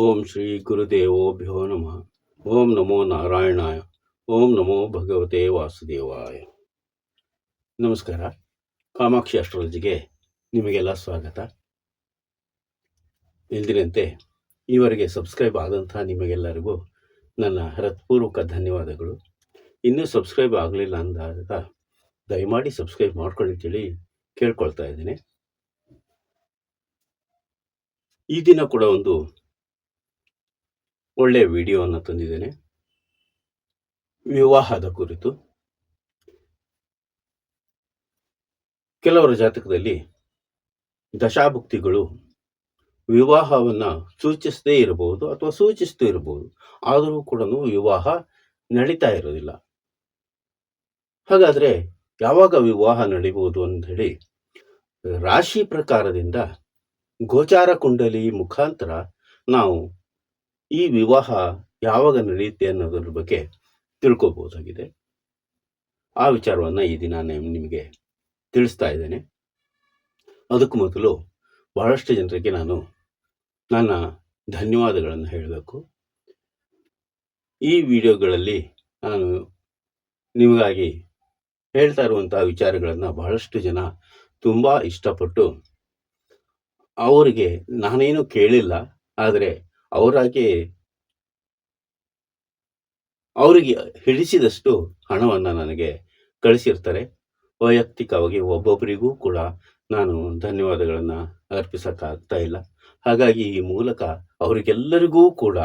ಓಂ ಶ್ರೀ ಗುರುದೇವೋಭ್ಯೋ ನಮಃ. ಓಂ ನಮೋ ನಾರಾಯಣಾಯ. ಓಂ ನಮೋ ಭಗವತೆ ವಾಸುದೇವಾಯ. ನಮಸ್ಕಾರ. ಕಾಮಾಕ್ಷಿ ಅಸ್ಟ್ರಾಲಜಿಗೆ ನಿಮಗೆಲ್ಲ ಸ್ವಾಗತ. ಎಂದಿನಂತೆ ಈವರೆಗೆ ಸಬ್ಸ್ಕ್ರೈಬ್ ಆದಂಥ ನಿಮಗೆಲ್ಲರಿಗೂ ನನ್ನ ಹೃತ್ಪೂರ್ವಕ ಧನ್ಯವಾದಗಳು. ಇನ್ನೂ ಸಬ್ಸ್ಕ್ರೈಬ್ ಆಗಲಿಲ್ಲ ಅಂದಾಗ ದಯಮಾಡಿ ಸಬ್ಸ್ಕ್ರೈಬ್ ಮಾಡ್ಕೊಳ್ಳಿ ಅಂತೇಳಿ ಕೇಳ್ಕೊಳ್ತಾ ಇದ್ದೀನಿ. ಈ ದಿನ ಕೂಡ ಒಂದು ಒಳ್ಳೆಯ ವಿಡಿಯೋವನ್ನು ತಂದಿದ್ದೇನೆ. ವಿವಾಹದ ಕುರಿತು. ಕೆಲವರ ಜಾತಕದಲ್ಲಿ ದಶಾಭುಕ್ತಿಗಳು ವಿವಾಹವನ್ನು ಸೂಚಿಸದೇ ಇರಬಹುದು ಅಥವಾ ಸೂಚಿಸದೇ ಇರಬಹುದು. ಆದರೂ ಕೂಡ ವಿವಾಹ ನಡೀತಾ ಇರೋದಿಲ್ಲ. ಹಾಗಾದರೆ ಯಾವಾಗ ವಿವಾಹ ನಡೀಬಹುದು ಅಂತ ಹೇಳಿ ರಾಶಿ ಪ್ರಕಾರದಿಂದ ಗೋಚಾರ ಕುಂಡಲಿ ಮುಖಾಂತರ ನಾವು ಈ ವಿವಾಹ ಯಾವಾಗ ನಡೆಯುತ್ತೆ ಅನ್ನೋದ್ರ ಬಗ್ಗೆ ತಿಳ್ಕೊಬಹುದಾಗಿದೆ ಆ ವಿಚಾರವನ್ನ ಈ ದಿನ ನಿಮಗೆ ತಿಳಿಸ್ತಾ ಇದ್ದೇನೆ. ಅದಕ್ಕೂ ಮೊದಲು ಬಹಳಷ್ಟು ಜನರಿಗೆ ನಾನು ನನ್ನ ಧನ್ಯವಾದಗಳನ್ನು ಹೇಳಬೇಕು. ಈ ವಿಡಿಯೋಗಳಲ್ಲಿ ನಾನು ನಿಮಗಾಗಿ ಹೇಳ್ತಾ ಇರುವಂತಹ ವಿಚಾರಗಳನ್ನು ಬಹಳಷ್ಟು ಜನ ತುಂಬಾ ಇಷ್ಟಪಟ್ಟು ಅವರಿಗೆ ನಾನೇನು ಕೇಳಿಲ್ಲ, ಆದರೆ ಅವರಾಗೆ ಅವರಿಗೆ ಹಿಡಿಸಿದಷ್ಟು ಹಣವನ್ನ ನನಗೆ ಕಳಿಸಿರ್ತಾರೆ. ವೈಯಕ್ತಿಕವಾಗಿ ಒಬ್ಬೊಬ್ಬರಿಗೂ ಕೂಡ ನಾನು ಧನ್ಯವಾದಗಳನ್ನ ಅರ್ಪಿಸಕ್ಕಾಗ್ತಾ ಇಲ್ಲ. ಹಾಗಾಗಿ ಈ ಮೂಲಕ ಅವರಿಗೆಲ್ಲರಿಗೂ ಕೂಡ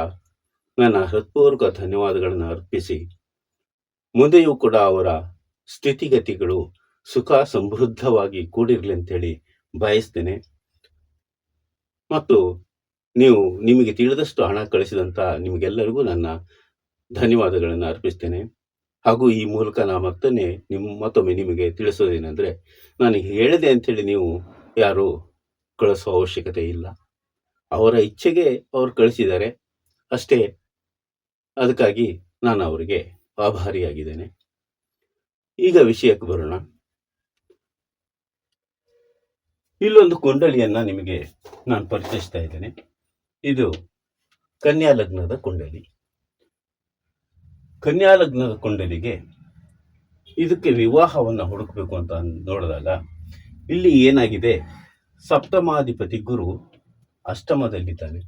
ನನ್ನ ಹೃತ್ಪೂರ್ವಕ ಧನ್ಯವಾದಗಳನ್ನು ಅರ್ಪಿಸಿ, ಮುಂದೆಯೂ ಕೂಡ ಅವರ ಸ್ಥಿತಿಗತಿಗಳು ಸುಖ ಸಮೃದ್ಧವಾಗಿ ಕೂಡಿರ್ಲಿ ಅಂತೇಳಿ ಬಯಸ್ತೇನೆ. ಮತ್ತು ನೀವು ನಿಮಗೆ ತಿಳಿದಷ್ಟು ಹಣ ಕಳಿಸಿದಂತ ನಿಮಗೆಲ್ಲರಿಗೂ ನನ್ನ ಧನ್ಯವಾದಗಳನ್ನು ಅರ್ಪಿಸ್ತೇನೆ. ಹಾಗೂ ಈ ಮೂಲಕ ನಾ ಮತ್ತೊಮ್ಮೆ ನಿಮ್ಮ ಮತ್ತೊಮ್ಮೆ ನಿಮಗೆ ತಿಳಿಸೋದೇನೆಂದರೆ, ನಾನು ಹೇಳಿದೆ ಅಂತೇಳಿ ನೀವು ಯಾರು ಕಳಿಸೋ ಅವಶ್ಯಕತೆ ಇಲ್ಲ. ಅವರ ಇಚ್ಛೆಗೆ ಅವರು ಕಳಿಸಿದ್ದಾರೆ. ಅಷ್ಟೇ. ಅದಕ್ಕಾಗಿ ನಾನು ಅವರಿಗೆ ಆಭಾರಿಯಾಗಿದ್ದೇನೆ. ಈಗ ವಿಷಯಕ್ಕೆ ಬರೋಣ. ಇಲ್ಲೊಂದು ಕುಂಡಲಿಯನ್ನ ನಿಮಗೆ ನಾನು ಪರಿಚಯಿಸ್ತಾ ಇದ್ದೇನೆ. ಇದು ಕನ್ಯಾ ಲಗ್ನದ ಕುಂಡಲಿ. ಕನ್ಯಾ ಲಗ್ನದ ಕುಂಡಲಿಗೆ ಇದಕ್ಕೆ ವಿವಾಹವನ್ನು ಹುಡುಕಬೇಕು ಅಂತ ನೋಡಿದಾಗ ಇಲ್ಲಿ ಏನಾಗಿದೆ? ಸಪ್ತಮಾಧಿಪತಿ ಗುರು ಅಷ್ಟಮದಲ್ಲಿದ್ದಾನೆ.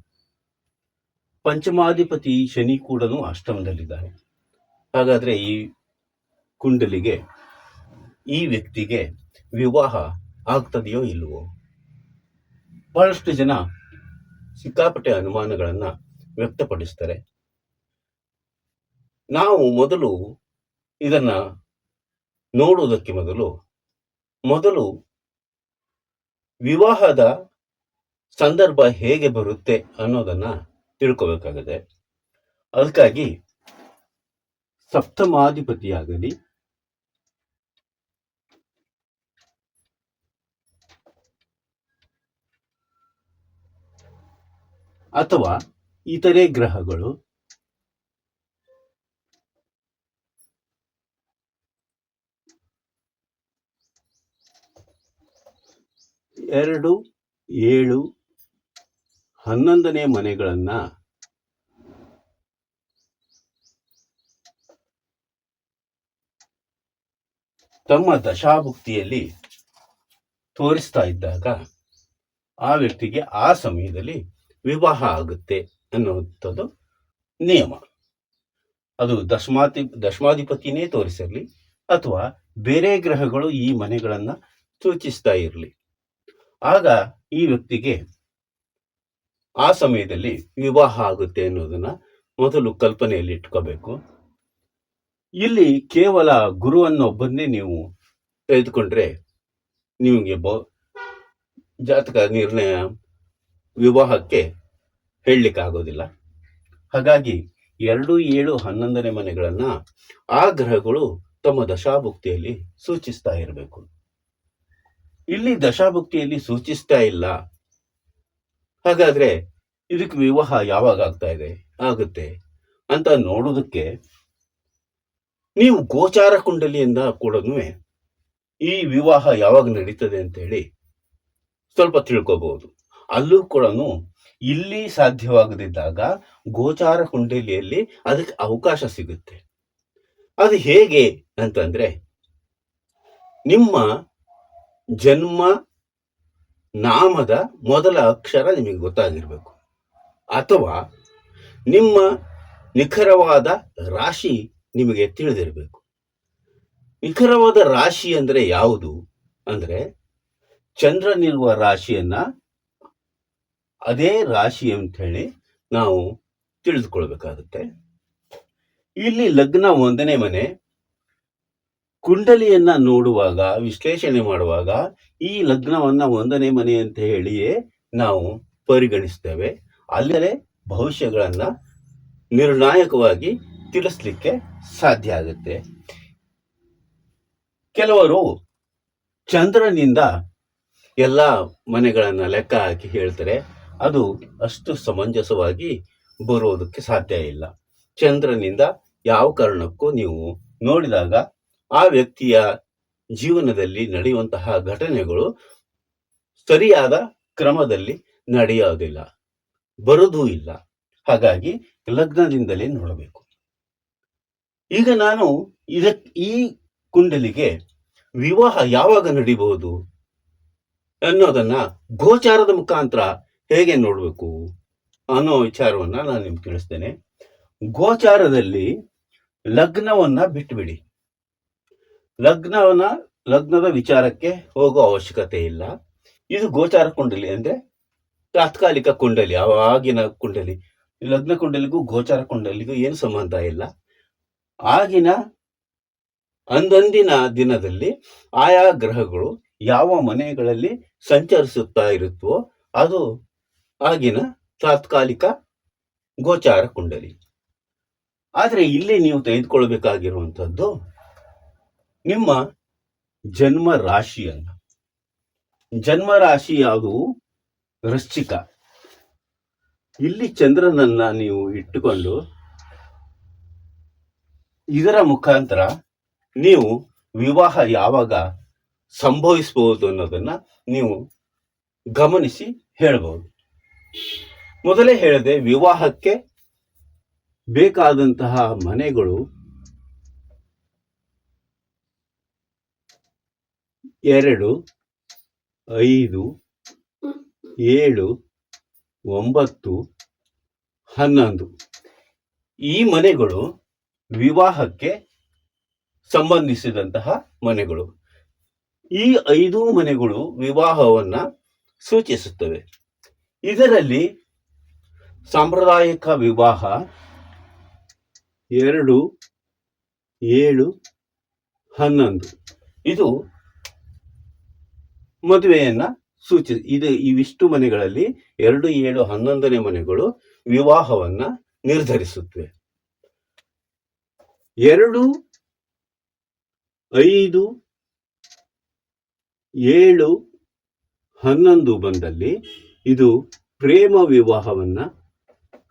ಪಂಚಮಾಧಿಪತಿ ಶನಿ ಕೂಡ ಅಷ್ಟಮದಲ್ಲಿದ್ದಾನೆ. ಹಾಗಾದ್ರೆ ಈ ಕುಂಡಲಿಗೆ ಈ ವ್ಯಕ್ತಿಗೆ ವಿವಾಹ ಆಗ್ತದೆಯೋ ಇಲ್ವೋ? ಬಹಳಷ್ಟು ಜನ ಸಿಕ್ಕಾಪಟ್ಟೆ ಅನುಮಾನಗಳನ್ನು ವ್ಯಕ್ತಪಡಿಸ್ತಾರೆ. ನಾವು ಮೊದಲು ಇದನ್ನ ನೋಡುವುದಕ್ಕೆ ಮೊದಲು ಮೊದಲು ವಿವಾಹದ ಸಂದರ್ಭ ಹೇಗೆ ಬರುತ್ತೆ ಅನ್ನೋದನ್ನ ತಿಳ್ಕೋಬೇಕಾಗಿದೆ ಅದಕ್ಕಾಗಿ ಸಪ್ತಮಾಧಿಪತಿಯಾಗಲಿ ಅಥವಾ ಇತರೆ ಗ್ರಹಗಳು. ಎರಡು, ಏಳು, ಹನ್ನೊಂದನೇ ಮನೆಗಳನ್ನು ತಮ್ಮ ದಶಾಭುಕ್ತಿಯಲ್ಲಿ ತೋರಿಸ್ತಾ ಇದ್ದಾಗ ಆ ವ್ಯಕ್ತಿಗೆ ಆ ಸಮಯದಲ್ಲಿ ವಿವಾಹ ಆಗುತ್ತೆ ಅನ್ನುವಂಥದ್ದು ನಿಯಮ. ಅದು ದಶಮಾತಿ, ದಶಮಾಧಿಪತಿನೇ ತೋರಿಸಿರಲಿ ಅಥವಾ ಬೇರೆ ಗ್ರಹಗಳು ಈ ಮನೆಗಳನ್ನ ಸೂಚಿಸ್ತಾ ಇರಲಿ. ಆಗ ಈ ವ್ಯಕ್ತಿಗೆ ಆ ಸಮಯದಲ್ಲಿ ವಿವಾಹ ಆಗುತ್ತೆ ಅನ್ನೋದನ್ನ ಮೊದಲು ಕಲ್ಪನೆಯಲ್ಲಿ ಇಟ್ಕೋಬೇಕು. ಇಲ್ಲಿ ಕೇವಲ ಗುರುವನ್ನೊಬ್ಬನ್ನೇ ನೀವು ತೆಗೆದುಕೊಂಡ್ರೆ ನಿಮಗೆ ಬ ಜಾತಕ ನಿರ್ಣಯ ವಿವಾಹಕ್ಕೆ ಹೇಳಲಿಕ್ಕೆ ಆಗೋದಿಲ್ಲ ಹಾಗಾಗಿ ಎರಡು ಏಳು ಹನ್ನೊಂದನೇ ಮನೆಗಳನ್ನ ಆ ಗ್ರಹಗಳು ತಮ್ಮ ದಶಾಭುಕ್ತಿಯಲ್ಲಿ ಸೂಚಿಸ್ತಾ ಇರಬೇಕು. ಇಲ್ಲಿ ದಶಾಭುಕ್ತಿಯಲ್ಲಿ ಸೂಚಿಸ್ತಾ ಇಲ್ಲ. ಹಾಗಾದ್ರೆ ಇದಕ್ಕೆ ವಿವಾಹ ಯಾವಾಗ ಆಗ್ತಾ ಇದೆ? ಆಗುತ್ತೆ ಅಂತ ನೋಡೋದಕ್ಕೆ ನೀವು ಗೋಚಾರ ಕುಂಡಲಿಯಿಂದ ಕೂಡ ಈ ವಿವಾಹ ಯಾವಾಗ ನಡೀತದೆ ಅಂತ ಹೇಳಿ ಸ್ವಲ್ಪ ತಿಳ್ಕೋಬಹುದು. ಅಲ್ಲೂ ಕೂಡ ಇಲ್ಲಿ ಸಾಧ್ಯವಾಗದಿದ್ದಾಗ ಗೋಚಾರ ಕುಂಡಲಿಯಲ್ಲಿ ಅದಕ್ಕೆ ಅವಕಾಶ ಸಿಗುತ್ತೆ. ಅದು ಹೇಗೆ ಅಂತಂದ್ರೆ ನಿಮ್ಮ ಜನ್ಮ ನಾಮದ ಮೊದಲ ಅಕ್ಷರ ನಿಮಗೆ ಗೊತ್ತಾಗಿರಬೇಕು. ಅಥವಾ ನಿಮ್ಮ ನಿಖರವಾದ ರಾಶಿ ನಿಮಗೆ ತಿಳಿದಿರಬೇಕು. ನಿಖರವಾದ ರಾಶಿ ಅಂದ್ರೆ ಯಾವುದು? ಅಂದ್ರೆ ಚಂದ್ರನಿರುವ ರಾಶಿಯನ್ನ ಅದೇ ರಾಶಿ ಅಂತ ಹೇಳಿ ನಾವು ತಿಳಿದುಕೊಳ್ಬೇಕಾಗುತ್ತೆ. ಇಲ್ಲಿ ಲಗ್ನ ಒಂದನೇ ಮನೆ, ಕುಂಡಲಿಯನ್ನ ನೋಡುವಾಗ, ವಿಶ್ಲೇಷಣೆ ಮಾಡುವಾಗ ಈ ಲಗ್ನವನ್ನ ಒಂದನೇ ಮನೆ ಅಂತ ಹೇಳಿಯೇ ನಾವು ಪರಿಗಣಿಸ್ತೇವೆ. ಅಲ್ಲದೆ ಭವಿಷ್ಯಗಳನ್ನ ನಿರ್ಣಾಯಕವಾಗಿ ತಿಳಿಸ್ಲಿಕ್ಕೆ ಸಾಧ್ಯ ಆಗುತ್ತೆ. ಕೆಲವರು ಚಂದ್ರನಿಂದ ಎಲ್ಲ ಮನೆಗಳನ್ನ ಲೆಕ್ಕ ಹಾಕಿ ಹೇಳ್ತಾರೆ. ಅದು ಅಷ್ಟು ಸಮಂಜಸವಾಗಿ ಬರೋದಕ್ಕೆ ಸಾಧ್ಯ ಇಲ್ಲ. ಚಂದ್ರನಿಂದ ಯಾವ ಕಾರಣಕ್ಕೂ ನೀವು ನೋಡಿದಾಗ ಆ ವ್ಯಕ್ತಿಯ ಜೀವನದಲ್ಲಿ ನಡೆಯುವಂತಹ ಘಟನೆಗಳು ಸರಿಯಾದ ಕ್ರಮದಲ್ಲಿ ನಡೆಯೋದಿಲ್ಲ, ಬರೋದೂ ಇಲ್ಲ. ಹಾಗಾಗಿ ಲಗ್ನದಿಂದಲೇ ನೋಡಬೇಕು. ಈಗ ನಾನು ಇದಕ್ ಈ ಕುಂಡಲಿಗೆ ವಿವಾಹ ಯಾವಾಗ ನಡಿಬಹುದು ಅನ್ನೋದನ್ನ ಗೋಚಾರದ ಮುಖಾಂತರ ಹೇಗೆ ನೋಡಬೇಕು ಅನ್ನೋ ವಿಚಾರವನ್ನ ನಾನು ನಿಮ್ಗೆ ತಿಳಿಸ್ತೇನೆ. ಗೋಚಾರದಲ್ಲಿ ಲಗ್ನವನ್ನ ಬಿಟ್ಬಿಡಿ. ಲಗ್ನವನ್ನ, ಲಗ್ನದ ವಿಚಾರಕ್ಕೆ ಹೋಗೋ ಅವಶ್ಯಕತೆ ಇಲ್ಲ. ಇದು ಗೋಚಾರ ಕುಂಡಲಿ ಅಂದ್ರೆ ತಾತ್ಕಾಲಿಕ ಕುಂಡಲಿ, ಆವಾಗಿನ ಕುಂಡಲಿ. ಲಗ್ನ ಕುಂಡಲಿಗೂ ಗೋಚಾರ ಕುಂಡಲಿಗೂ ಏನು ಸಂಬಂಧ ಇಲ್ಲ. ಆಗಿನ ಅಂದಂದಿನ ದಿನದಲ್ಲಿ ಆಯಾ ಗ್ರಹಗಳು ಯಾವ ಮನೆಗಳಲ್ಲಿ ಸಂಚರಿಸುತ್ತಾ ಇರುತ್ತೋ ಅದು ಆಗಿನ ತಾತ್ಕಾಲಿಕ ಗೋಚಾರ ಕುಂಡಲಿ. ಆದರೆ ಇಲ್ಲಿ ನೀವು ತೆಗೆದುಕೊಳ್ಬೇಕಾಗಿರುವಂಥದ್ದು ನಿಮ್ಮ ಜನ್ಮ ರಾಶಿಯನ್ನ. ಜನ್ಮ ರಾಶಿ ಯಾವುದು? ವೃಶ್ಚಿಕ. ಇಲ್ಲಿ ಚಂದ್ರನನ್ನ ನೀವು ಇಟ್ಟುಕೊಂಡು ಇದರ ಮುಖಾಂತರ ನೀವು ವಿವಾಹ ಯಾವಾಗ ಸಂಭವಿಸಬಹುದು ಅನ್ನೋದನ್ನ ನೀವು ಗಮನಿಸಿ ಹೇಳಬಹುದು ಮೊದಲೇ ಹೇಳಿದೆ ವಿವಾಹಕ್ಕೆ ಬೇಕಾದಂತಹ ಮನೆಗಳು ಎರಡು, ಐದು, ಏಳು, ಒಂಬತ್ತು, ಹನ್ನೊಂದು. ಈ ಮನೆಗಳು ವಿವಾಹಕ್ಕೆ ಸಂಬಂಧಿಸಿದಂತಹ ಮನೆಗಳು. ಈ ಐದು ಮನೆಗಳು ವಿವಾಹವನ್ನ ಸೂಚಿಸುತ್ತವೆ. ಇದರಲ್ಲಿ ಸಾಂಪ್ರದಾಯಿಕ ವಿವಾಹ ಎರಡು, ಏಳು, ಹನ್ನೊಂದು. ಇದು ಮದುವೆಯನ್ನ ಸೂಚಿ ಇದು ಇವಿಷ್ಟು ಮನೆಗಳಲ್ಲಿ ಎರಡು, ಏಳು, ಹನ್ನೊಂದನೇ ಮನೆಗಳು ವಿವಾಹವನ್ನ ನಿರ್ಧರಿಸುತ್ತವೆ. ಎರಡು, ಐದು, ಏಳು, ಹನ್ನೊಂದು ಬಂದಲ್ಲಿ ಇದು ಪ್ರೇಮ ವಿವಾಹವನ್ನ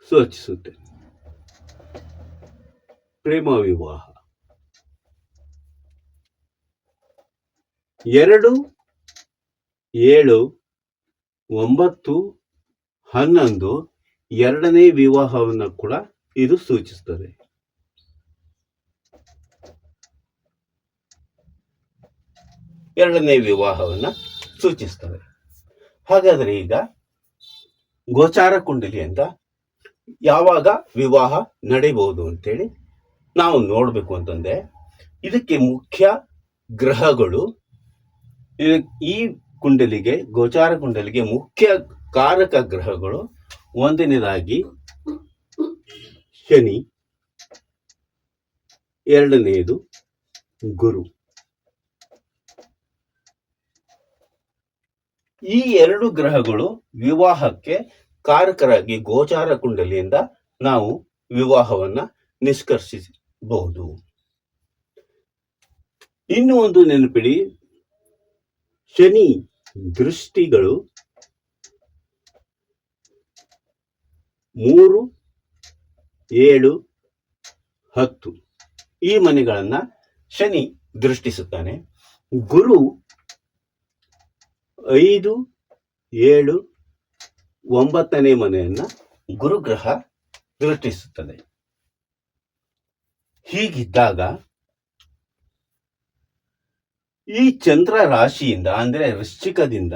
ಸೂಚಿಸುತ್ತೆ. ಪ್ರೇಮ ವಿವಾಹ. ಎರಡು, ಏಳು, ಒಂಬತ್ತು, ಹನ್ನೊಂದು ಎರಡನೇ ವಿವಾಹವನ್ನು ಕೂಡ ಇದು ಸೂಚಿಸ್ತದೆ. ಎರಡನೇ ವಿವಾಹವನ್ನ ಸೂಚಿಸ್ತವೆ ಹಾಗಾದ್ರೆ ಈಗ ಗೋಚಾರ ಕುಂಡಲಿ ಅಂತ ಯಾವಾಗ ವಿವಾಹ ನಡೆಯಬಹುದು ಅಂತೇಳಿ ನಾವು ನೋಡಬೇಕು ಅಂತಂದ್ರೆ ಇದಕ್ಕೆ ಮುಖ್ಯ ಗ್ರಹಗಳು ಈ ಕುಂಡಲಿಗೆ, ಗೋಚಾರ ಕುಂಡಲಿಗೆ ಮುಖ್ಯ ಕಾರಕ ಗ್ರಹಗಳು ಒಂದನೇದಾಗಿ ಶನಿ ಎರಡನೆಯದು ಗುರು. ಈ ಎರಡು ಗ್ರಹಗಳು ವಿವಾಹಕ್ಕೆ ಕಾರಕರಾಗಿ ಗೋಚಾರ ಕುಂಡಲಿಯಿಂದ ನಾವು ವಿವಾಹವನ್ನ ನಿಷ್ಕರ್ಷಿಸಬಹುದು. ಇನ್ನು ಒಂದು ನೆನಪಿಡಿ. ಶನಿ ದೃಷ್ಟಿಗಳು ಮೂರು, ಏಳು, ಹತ್ತು. ಈ ಮನೆಗಳನ್ನ ಶನಿ ದೃಷ್ಟಿಸುತ್ತಾನೆ. ಗುರು ಐದು, ಏಳು, ಒಂಬತ್ತನೇ ಮನೆಯನ್ನ ಗುರುಗ್ರಹ ದೃಷ್ಟಿಸುತ್ತದೆ ಹೀಗಿದ್ದಾಗ ಈ ಚಂದ್ರ ರಾಶಿಯಿಂದ, ಅಂದರೆ ವೃಶ್ಚಿಕದಿಂದ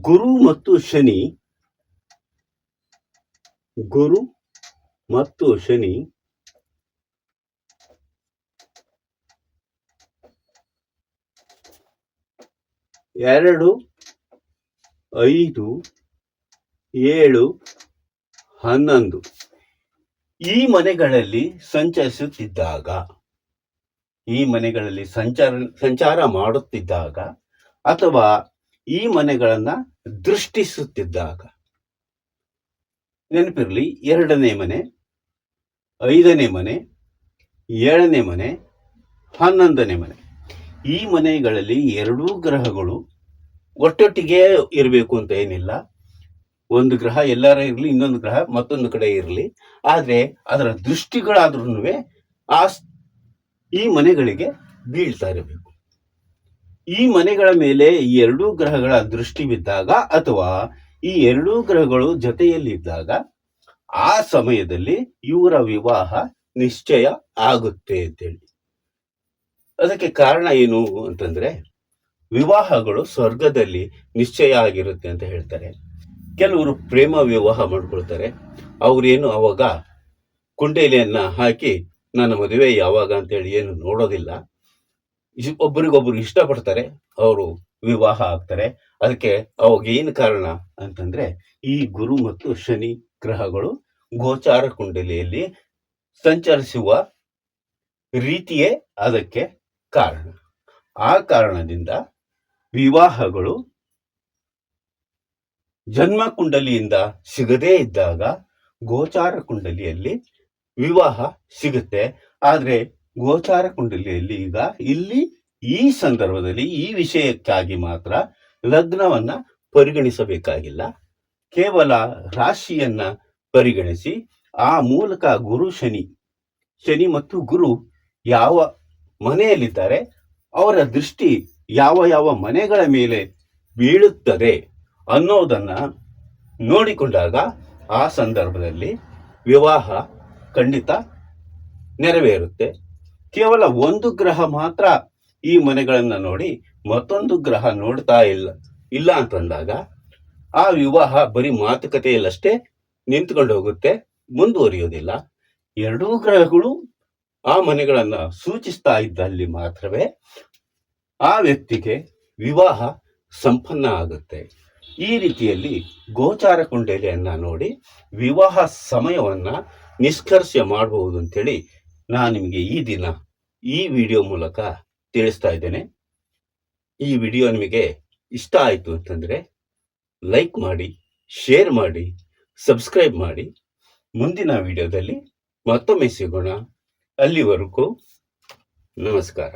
ಗುರು ಮತ್ತು ಶನಿ, ಗುರು ಮತ್ತು ಶನಿ ಎರಡು, ಐದು, ಏಳು, ಹನ್ನೊಂದು. ಈ ಮನೆಗಳಲ್ಲಿ ಸಂಚರಿಸುತ್ತಿದ್ದಾಗ, ಈ ಮನೆಗಳಲ್ಲಿ ಸಂಚಾರ ಸಂಚಾರ ಮಾಡುತ್ತಿದ್ದಾಗ ಅಥವಾ ಈ ಮನೆಗಳನ್ನ ದೃಷ್ಟಿಸುತ್ತಿದ್ದಾಗ. ನೆನಪಿರಲಿ, ಎರಡನೇ ಮನೆ, ಐದನೇ ಮನೆ, ಏಳನೇ ಮನೆ, ಹನ್ನೊಂದನೇ ಮನೆ. ಈ ಮನೆಗಳಲ್ಲಿ ಎರಡೂ ಗ್ರಹಗಳು ಒಟ್ಟೊಟ್ಟಿಗೆ ಇರಬೇಕು ಅಂತ ಏನಿಲ್ಲ. ಒಂದು ಗ್ರಹ ಎಲ್ಲರ ಇರಲಿ, ಇನ್ನೊಂದು ಗ್ರಹ ಮತ್ತೊಂದು ಕಡೆ ಇರಲಿ. ಆದರೆ ಅದರ ದೃಷ್ಟಿಗಳಾದ್ರೂ ಆ ಈ ಮನೆಗಳಿಗೆ ಬೀಳ್ತಾ ಇರಬೇಕು. ಈ ಮನೆಗಳ ಮೇಲೆ ಈ ಎರಡೂ ಗ್ರಹಗಳ ದೃಷ್ಟಿ ಬಿದ್ದಾಗ ಅಥವಾ ಈ ಎರಡೂ ಗ್ರಹಗಳು ಜೊತೆಯಲ್ಲಿದ್ದಾಗ ಆ ಸಮಯದಲ್ಲಿ ಇವರ ವಿವಾಹ ನಿಶ್ಚಯ ಆಗುತ್ತೆ ಅಂತೇಳಿ. ಅದಕ್ಕೆ ಕಾರಣ ಏನು ಅಂತಂದ್ರೆ ವಿವಾಹಗಳು ಸ್ವರ್ಗದಲ್ಲಿ ನಿಶ್ಚಯ ಆಗಿರುತ್ತೆ ಅಂತ ಹೇಳ್ತಾರೆ. ಕೆಲವರು ಪ್ರೇಮ ವಿವಾಹ ಮಾಡ್ಕೊಳ್ತಾರೆ. ಅವ್ರೇನು ಅವಾಗ ಕುಂಡೇಲಿಯನ್ನು ಹಾಕಿ, ನನ್ನ ಮದುವೆ ಯಾವಾಗ? ಅಂತೇಳಿ ಏನು ನೋಡೋದಿಲ್ಲ. ಒಬ್ಬರಿಗೊಬ್ಬರು ಇಷ್ಟಪಡ್ತಾರೆ, ಅವರು ವಿವಾಹ ಆಗ್ತಾರೆ. ಅದಕ್ಕೆ ಅವಾಗ ಏನು ಕಾರಣ ಅಂತಂದ್ರೆ, ಈ ಗುರು ಮತ್ತು ಶನಿ ಗ್ರಹಗಳು ಗೋಚಾರ ಕುಂಡಲಿಯಲ್ಲಿ ಸಂಚರಿಸುವ ರೀತಿಯೇ ಅದಕ್ಕೆ ಕಾರಣ. ಆ ಕಾರಣದಿಂದ ವಿವಾಹಗಳು ಜನ್ಮ ಕುಂಡಲಿಯಿಂದ ಸಿಗದೇ ಇದ್ದಾಗ ಗೋಚಾರ ಕುಂಡಲಿಯಲ್ಲಿ ವಿವಾಹ ಸಿಗುತ್ತೆ. ಆದ್ರೆ ಗೋಚಾರ ಕುಂಡಲಿಯಲ್ಲಿ ಈಗ ಇಲ್ಲಿ ಈ ಸಂದರ್ಭದಲ್ಲಿ ಈ ವಿಷಯಕ್ಕಾಗಿ ಮಾತ್ರ ಲಗ್ನವನ್ನ ಪರಿಗಣಿಸಬೇಕಾಗಿಲ್ಲ. ಕೇವಲ ರಾಶಿಯನ್ನ ಪರಿಗಣಿಸಿ ಆ ಮೂಲಕ ಗುರು ಶನಿ ಶನಿ ಮತ್ತು ಗುರು ಯಾವ ಮನೆಯಲ್ಲಿದ್ದಾರೆ ಅವರ ದೃಷ್ಟಿ ಯಾವ ಯಾವ ಮನೆಗಳ ಮೇಲೆ ಬೀಳುತ್ತದೆ ಅನ್ನೋದನ್ನು ನೋಡಿಕೊಂಡಾಗ ಆ ಸಂದರ್ಭದಲ್ಲಿ ವಿವಾಹ ಖಂಡಿತ ನೆರವೇರುತ್ತೆ. ಕೇವಲ ಒಂದು ಗ್ರಹ ಮಾತ್ರ ಈ ಮನೆಗಳನ್ನು ನೋಡಿ ಮತ್ತೊಂದು ಗ್ರಹ ನೋಡ್ತಾ ಇಲ್ಲ ಇಲ್ಲ ಅಂತಂದಾಗ ಆ ವಿವಾಹ ಬರೀ ಮಾತುಕತೆಯಲ್ಲಷ್ಟೇ ನಿಂತ್ಕೊಂಡು ಹೋಗುತ್ತೆ, ಮುಂದುವರಿಯೋದಿಲ್ಲ. ಎರಡೂ ಗ್ರಹಗಳು ಆ ಮನೆಗಳನ್ನು ಸೂಚಿಸ್ತಾ ಇದ್ದಲ್ಲಿ ಮಾತ್ರವೇ ಆ ವ್ಯಕ್ತಿಗೆ ವಿವಾಹ ಸಂಪನ್ನ ಆಗುತ್ತೆ. ಈ ರೀತಿಯಲ್ಲಿ ಗೋಚಾರ ಕುಂಡಲಿಯನ್ನು ನೋಡಿ ವಿವಾಹ ಸಮಯವನ್ನ ನಿಷ್ಕರ್ಷೆ ಮಾಡಬಹುದು ಅಂತೇಳಿ ನಾನು ನಿಮಗೆ ಈ ದಿನ ಈ ವಿಡಿಯೋ ಮೂಲಕ ತಿಳಿಸ್ತಾ ಇದ್ದೇನೆ. ಈ ವಿಡಿಯೋ ನಿಮಗೆ ಇಷ್ಟ ಆಯಿತು ಅಂತಂದರೆ ಲೈಕ್ ಮಾಡಿ, ಶೇರ್ ಮಾಡಿ, ಸಬ್ಸ್ಕ್ರೈಬ್ ಮಾಡಿ. ಮುಂದಿನ ವಿಡಿಯೋದಲ್ಲಿ ಮತ್ತೊಮ್ಮೆ ಸಿಗೋಣ. ಅಲ್ಲಿವರೆಗೂ ನಮಸ್ಕಾರ.